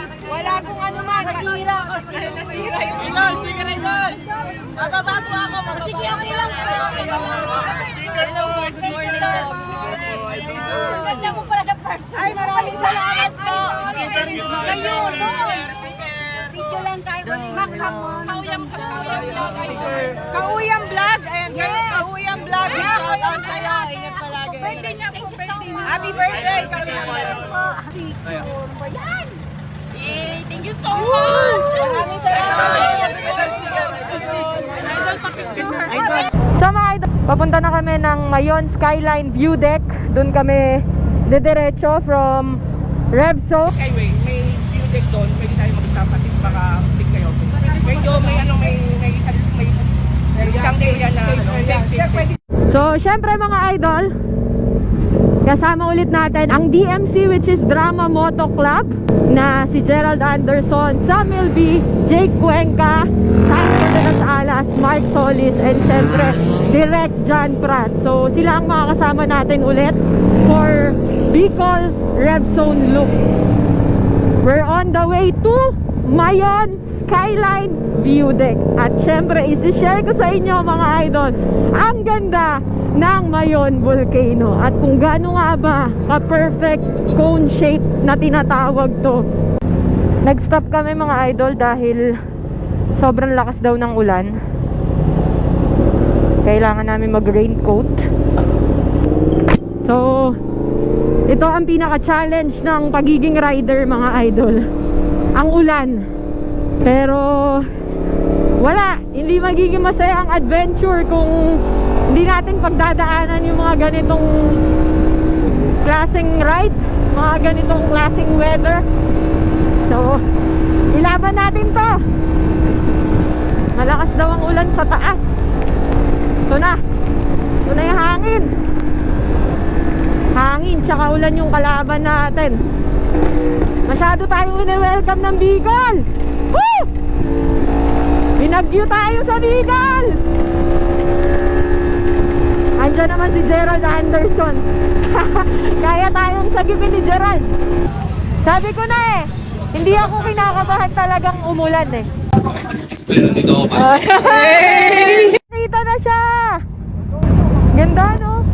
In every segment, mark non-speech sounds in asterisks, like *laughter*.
Wala kong ano man. Nasira ako. Nasira yung... Idol, sticker idol! Bababa po ako. Sige, okay lang. Hello, good morning po. Ganda mo pala sa person. Ay, maraming salamat po. Kayo, no? Video lang tayo. Kauyam, kauyam vlog. Kauyam vlog. Ayan, kauyam vlog. Shout out sa'yo. Ingat palagi. Birthday niya po. Happy birthday. Kauyam vlog. Yan. Yay! Thank you so much! Maraming salamat! Sa mga idol, papunta na kami ng Mayon Skyline View Deck. Doon kami didiretso from Revso. Skyway, may view deck doon, pwede tayo mag-stop at least baka pick kayo. Medyo may ano, may, may, may, may isang area na ano, safe, safe, safe. So, syempre mga idol, kasama ulit natin ang DMC which is Drama Moto Club na si Gerald Anderson, Samuel B, Jake Cuenca, de las Alas, Mark Solis, and syempre Direct John Pratt. So, sila ang mga kasama natin ulit for Bicol Red Zone Loop. We're on the way to Mayon Skyline View Deck. At syempre, isi-share ko sa inyo mga idol, ang ganda ng Mayon Volcano. At kung gaano nga ba ka-perfect cone shape na tinatawag to. Nag-stop kami mga idol dahil sobrang lakas daw ng ulan. Kailangan namin mag-raincoat. So, ito ang pinaka-challenge ng pagiging rider mga idol. Ang ulan. Pero wala, hindi magiging masaya ang adventure kung hindi natin pagdadaanan yung mga ganitong klaseng ride, mga ganitong klaseng weather. So, ilaban natin to. Malakas daw ang ulan sa taas. Ito na. Ito na yung hangin hangin tsaka ulan yung kalaban natin masyado tayong welcome ng Bicol Woo! binagyo tayo sa Bicol andyan naman si Gerald Anderson *laughs* kaya tayong sagipin ni Gerald sabi ko na eh hindi ako kinakabahan talagang umulan eh *laughs* Pero dito ako. Kita na siya! Ganda, no?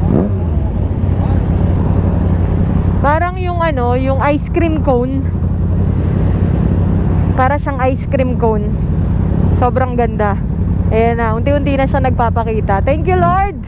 Parang yung ano, yung ice cream cone. Para siyang ice cream cone. Sobrang ganda. Ayan na, unti-unti na siya nagpapakita. Thank you, Lord!